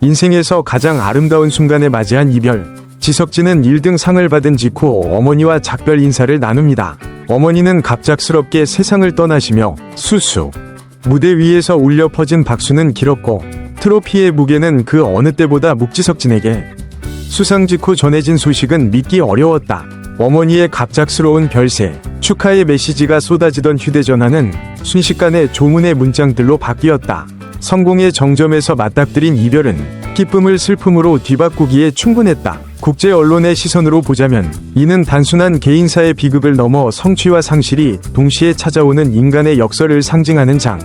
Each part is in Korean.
인생에서 가장 아름다운 순간에 맞이한 이별. 지석진은 1등 상을 받은 직후 어머니와 작별 인사를 나눕니다. 어머니는 갑작스럽게 세상을 떠나시며 수수. 무대 위에서 울려 퍼진 박수는 길었고 트로피의 무게는 그 어느 때보다 묵지석진에게 수상 직후 전해진 소식은 믿기 어려웠다. 어머니의 갑작스러운 별세, 축하의 메시지가 쏟아지던 휴대전화는 순식간에 조문의 문장들로 바뀌었다. 성공의 정점에서 맞닥뜨린 이별은 기쁨을 슬픔으로 뒤바꾸기에 충분했다. 국제 언론의 시선으로 보자면 이는 단순한 개인사의 비극을 넘어 성취와 상실이 동시에 찾아오는 인간의 역설을 상징하는 장.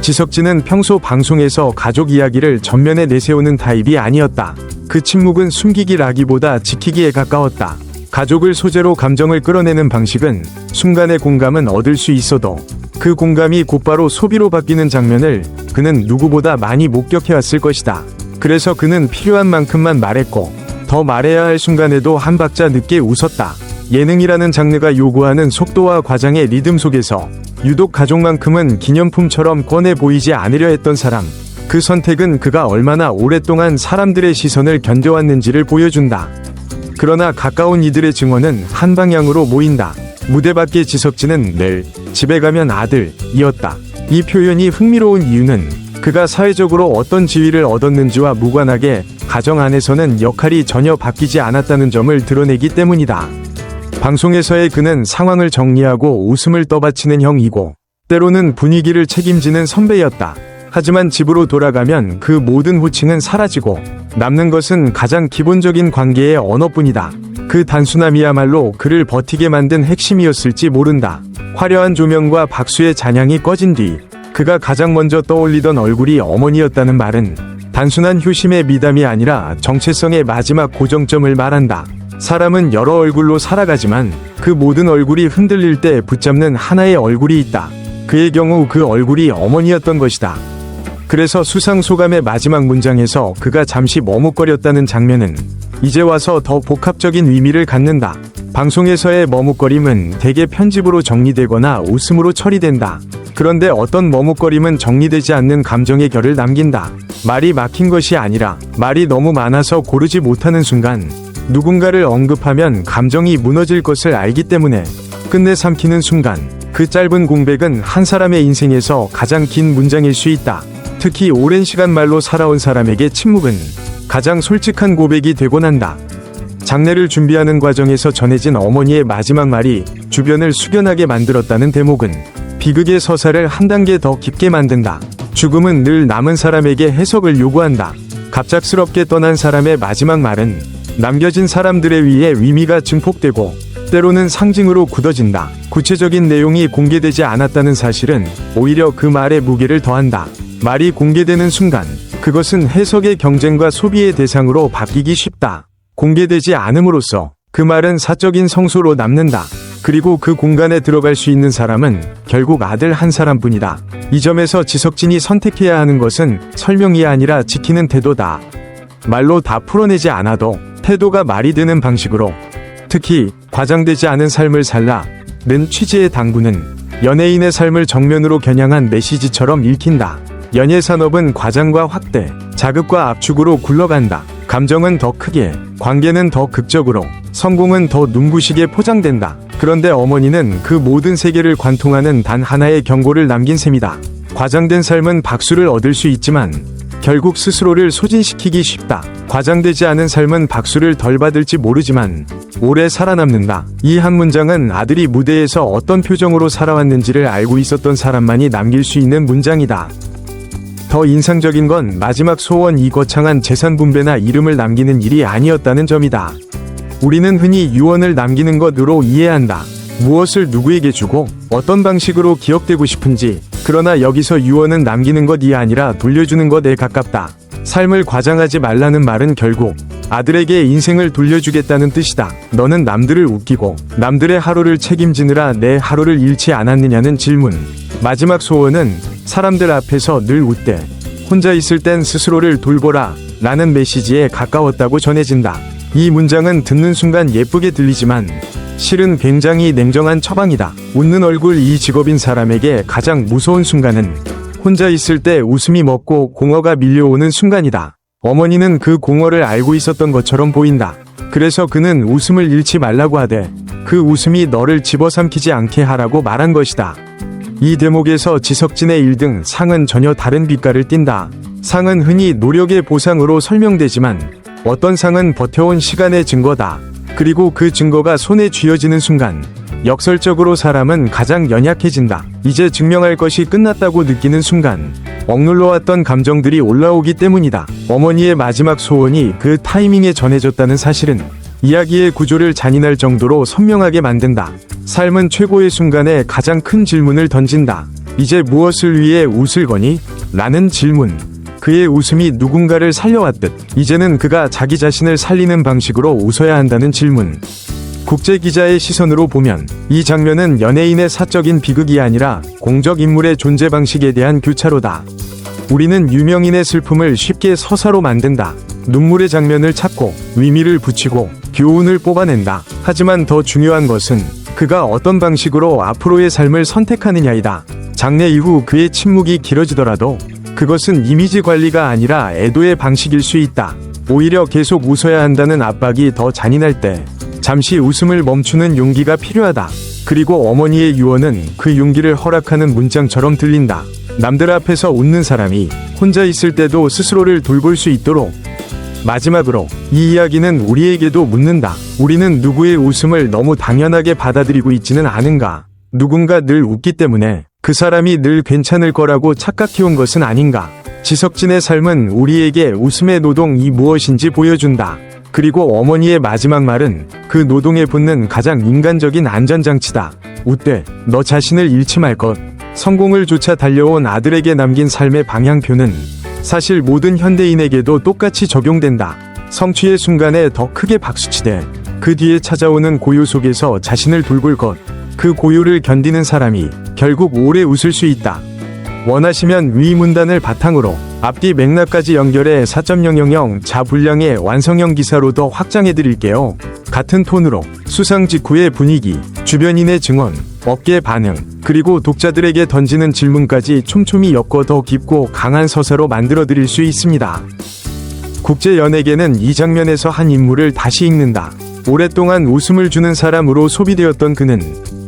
지석진은 평소 방송에서 가족 이야기를 전면에 내세우는 타입이 아니었다. 그 침묵은 숨기기라기보다 지키기에 가까웠다. 가족을 소재로 감정을 끌어내는 방식은 순간의 공감은 얻을 수 있어도 그 공감이 곧바로 소비로 바뀌는 장면을 그는 누구보다 많이 목격해왔을 것이다. 그래서 그는 필요한 만큼만 말했고 더 말해야 할 순간에도 한 박자 늦게 웃었다. 예능이라는 장르가 요구하는 속도와 과장의 리듬 속에서 유독 가족만큼은 기념품처럼 꺼내 보이지 않으려 했던 사람. 그 선택은 그가 얼마나 오랫동안 사람들의 시선을 견뎌왔는지를 보여준다. 그러나 가까운 이들의 증언은 한 방향으로 모인다. 무대 밖의 지석진은 늘 집에 가면 아들이었다. 이 표현이 흥미로운 이유는 그가 사회적으로 어떤 지위를 얻었는지와 무관하게 가정 안에서는 역할이 전혀 바뀌지 않았다는 점을 드러내기 때문이다. 방송에서의 그는 상황을 정리하고 웃음을 떠받치는 형이고 때로는 분위기를 책임지는 선배였다. 하지만 집으로 돌아가면 그 모든 호칭은 사라지고 남는 것은 가장 기본적인 관계의 언어뿐이다. 그 단순함이야말로 그를 버티게 만든 핵심이었을지 모른다. 화려한 조명과 박수의 잔향이 꺼진 뒤 그가 가장 먼저 떠올리던 얼굴이 어머니였다는 말은 단순한 효심의 미담이 아니라 정체성의 마지막 고정점을 말한다. 사람은 여러 얼굴로 살아가지만 그 모든 얼굴이 흔들릴 때 붙잡는 하나의 얼굴이 있다. 그의 경우 그 얼굴이 어머니였던 것이다. 그래서 수상 소감의 마지막 문장에서 그가 잠시 머뭇거렸다는 장면은 이제 와서 더 복합적인 의미를 갖는다. 방송에서의 머뭇거림은 대개 편집으로 정리되거나 웃음으로 처리된다. 그런데 어떤 머뭇거림은 정리되지 않는 감정의 결을 남긴다. 말이 막힌 것이 아니라 말이 너무 많아서 고르지 못하는 순간 누군가를 언급하면 감정이 무너질 것을 알기 때문에 끝내 삼키는 순간 그 짧은 공백은 한 사람의 인생에서 가장 긴 문장일 수 있다. 특히 오랜 시간 말로 살아온 사람에게 침묵은 가장 솔직한 고백이 되곤 한다. 장례를 준비하는 과정에서 전해진 어머니의 마지막 말이 주변을 숙연하게 만들었다는 대목은 비극의 서사를 한 단계 더 깊게 만든다. 죽음은 늘 남은 사람에게 해석을 요구한다. 갑작스럽게 떠난 사람의 마지막 말은 남겨진 사람들에 의해 의미가 증폭되고 때로는 상징으로 굳어진다. 구체적인 내용이 공개되지 않았다는 사실은 오히려 그 말의 무게를 더한다. 말이 공개되는 순간 그것은 해석의 경쟁과 소비의 대상으로 바뀌기 쉽다. 공개되지 않음으로써 그 말은 사적인 성소로 남는다. 그리고 그 공간에 들어갈 수 있는 사람은 결국 아들 한 사람뿐이다. 이 점에서 지석진이 선택해야 하는 것은 설명이 아니라 지키는 태도다. 말로 다 풀어내지 않아도 태도가 말이 되는 방식으로 특히 과장되지 않은 삶을 살라는 취지의 당부는 연예인의 삶을 정면으로 겨냥한 메시지처럼 읽힌다. 연예 산업은 과장과 확대, 자극과 압축으로 굴러간다. 감정은 더 크게, 관계는 더 극적으로, 성공은 더 눈부시게 포장된다. 그런데 어머니는 그 모든 세계를 관통하는 단 하나의 경고를 남긴 셈이다. 과장된 삶은 박수를 얻을 수 있지만 결국 스스로를 소진시키기 쉽다. 과장되지 않은 삶은 박수를 덜 받을지 모르지만 오래 살아남는다. 이 한 문장은 아들이 무대에서 어떤 표정으로 살아왔는지를 알고 있었던 사람만이 남길 수 있는 문장이다. 더 인상적인 건 마지막 소원 이 거창한 재산 분배나 이름을 남기는 일이 아니었다는 점이다. 우리는 흔히 유언을 남기는 것으로 이해한다. 무엇을 누구에게 주고 어떤 방식으로 기억되고 싶은지. 그러나 여기서 유언은 남기는 것이 아니라 돌려주는 것에 가깝다. 삶을 과장하지 말라는 말은 결국 아들에게 인생을 돌려주겠다는 뜻이다. 너는 남들을 웃기고 남들의 하루를 책임지느라 내 하루를 잃지 않았느냐는 질문. 마지막 소원은 사람들 앞에서 늘 웃되 혼자 있을 땐 스스로를 돌보라 라는 메시지에 가까웠다고 전해진다. 이 문장은 듣는 순간 예쁘게 들리지만 실은 굉장히 냉정한 처방이다. 웃는 얼굴 이 직업인 사람에게 가장 무서운 순간은 혼자 있을 때 웃음이 먹고 공허가 밀려오는 순간이다. 어머니는 그 공허를 알고 있었던 것처럼 보인다. 그래서 그는 웃음을 잃지 말라고 하되 그 웃음이 너를 집어삼키지 않게 하라고 말한 것이다. 이 대목에서 지석진의 1등 상은 전혀 다른 빛깔을 띈다. 상은 흔히 노력의 보상으로 설명되지만 어떤 상은 버텨온 시간의 증거다. 그리고 그 증거가 손에 쥐어지는 순간 역설적으로 사람은 가장 연약해진다. 이제 증명할 것이 끝났다고 느끼는 순간 억눌러왔던 감정들이 올라오기 때문이다. 어머니의 마지막 소원이 그 타이밍에 전해졌다는 사실은 이야기의 구조를 잔인할 정도로 선명하게 만든다. 삶은 최고의 순간에 가장 큰 질문을 던진다. 이제 무엇을 위해 웃을 거니? 라는 질문. 그의 웃음이 누군가를 살려왔듯 이제는 그가 자기 자신을 살리는 방식으로 웃어야 한다는 질문. 국제 기자의 시선으로 보면 이 장면은 연예인의 사적인 비극이 아니라 공적 인물의 존재 방식에 대한 교차로다. 우리는 유명인의 슬픔을 쉽게 서사로 만든다. 눈물의 장면을 찾고 의미를 붙이고 교훈을 뽑아낸다. 하지만 더 중요한 것은 그가 어떤 방식으로 앞으로의 삶을 선택하느냐이다. 장례 이후 그의 침묵이 길어지더라도 그것은 이미지 관리가 아니라 애도의 방식일 수 있다. 오히려 계속 웃어야 한다는 압박이 더 잔인할 때 잠시 웃음을 멈추는 용기가 필요하다. 그리고 어머니의 유언은 그 용기를 허락하는 문장처럼 들린다. 남들 앞에서 웃는 사람이 혼자 있을 때도 스스로를 돌볼 수 있도록 마지막으로 이 이야기는 우리에게도 묻는다. 우리는 누구의 웃음을 너무 당연하게 받아들이고 있지는 않은가? 누군가 늘 웃기 때문에 그 사람이 늘 괜찮을 거라고 착각해온 것은 아닌가? 지석진의 삶은 우리에게 웃음의 노동이 무엇인지 보여준다. 그리고 어머니의 마지막 말은 그 노동에 붙는 가장 인간적인 안전장치다. 웃되 너 자신을 잃지 말 것. 성공을 쫓아 달려온 아들에게 남긴 삶의 방향표는 사실 모든 현대인에게도 똑같이 적용된다. 성취의 순간에 더 크게 박수치되 그 뒤에 찾아오는 고요 속에서 자신을 돌볼 것. 그 고요를 견디는 사람이 결국 오래 웃을 수 있다. 원하시면 위 문단을 바탕으로 앞뒤 맥락까지 연결해 4.000 자분량의 완성형 기사로 더 확장해 드릴게요. 같은 톤으로 수상 직후의 분위기, 주변인의 증언, 업계 반응, 그리고 독자들에게 던지는 질문까지 촘촘히 엮어 더 깊고 강한 서사로 만들어 드릴 수 있습니다. 국제 연예계는 이 장면에서 한 인물을 다시 읽는다. 오랫동안 웃음을 주는 사람으로 소비되었던 그는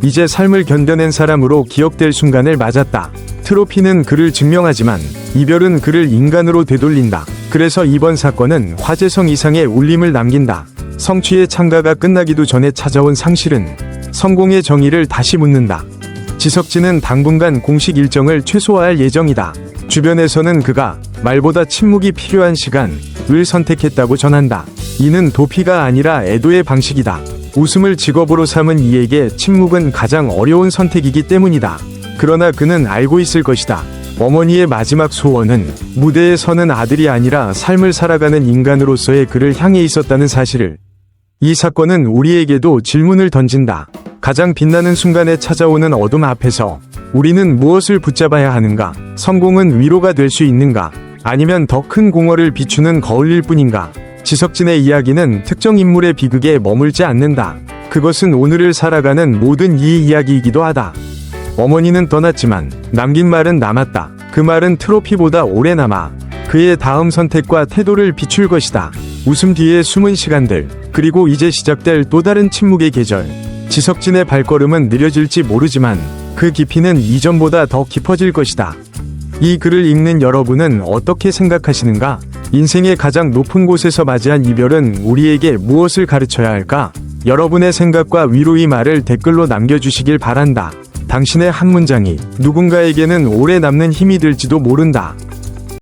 이제 삶을 견뎌낸 사람으로 기억될 순간을 맞았다. 트로피는 그를 증명하지만 이별은 그를 인간으로 되돌린다. 그래서 이번 사건은 화제성 이상의 울림을 남긴다. 성취의 창가가 끝나기도 전에 찾아온 상실은 성공의 정의를 다시 묻는다. 지석진은 당분간 공식 일정을 최소화할 예정이다. 주변에서는 그가 말보다 침묵이 필요한 시간을 선택했다고 전한다. 이는 도피가 아니라 애도의 방식이다. 웃음을 직업으로 삼은 이에게 침묵은 가장 어려운 선택이기 때문이다. 그러나 그는 알고 있을 것이다. 어머니의 마지막 소원은 무대에 서는 아들이 아니라 삶을 살아가는 인간으로서의 그를 향해 있었다는 사실을. 이 사건은 우리에게도 질문을 던진다. 가장 빛나는 순간에 찾아오는 어둠 앞에서 우리는 무엇을 붙잡아야 하는가? 성공은 위로가 될 수 있는가? 아니면 더 큰 공허를 비추는 거울일 뿐인가? 지석진의 이야기는 특정 인물의 비극에 머물지 않는다. 그것은 오늘을 살아가는 모든 이 이야기이기도 하다. 어머니는 떠났지만 남긴 말은 남았다. 그 말은 트로피보다 오래 남아 그의 다음 선택과 태도를 비출 것이다. 웃음 뒤의 숨은 시간들, 그리고 이제 시작될 또 다른 침묵의 계절. 지석진의 발걸음은 느려질지 모르지만 그 깊이는 이전보다 더 깊어질 것이다. 이 글을 읽는 여러분은 어떻게 생각하시는가? 인생의 가장 높은 곳에서 맞이한 이별은 우리에게 무엇을 가르쳐야 할까? 여러분의 생각과 위로의 말을 댓글로 남겨주시길 바란다. 당신의 한 문장이 누군가에게는 오래 남는 힘이 될지도 모른다.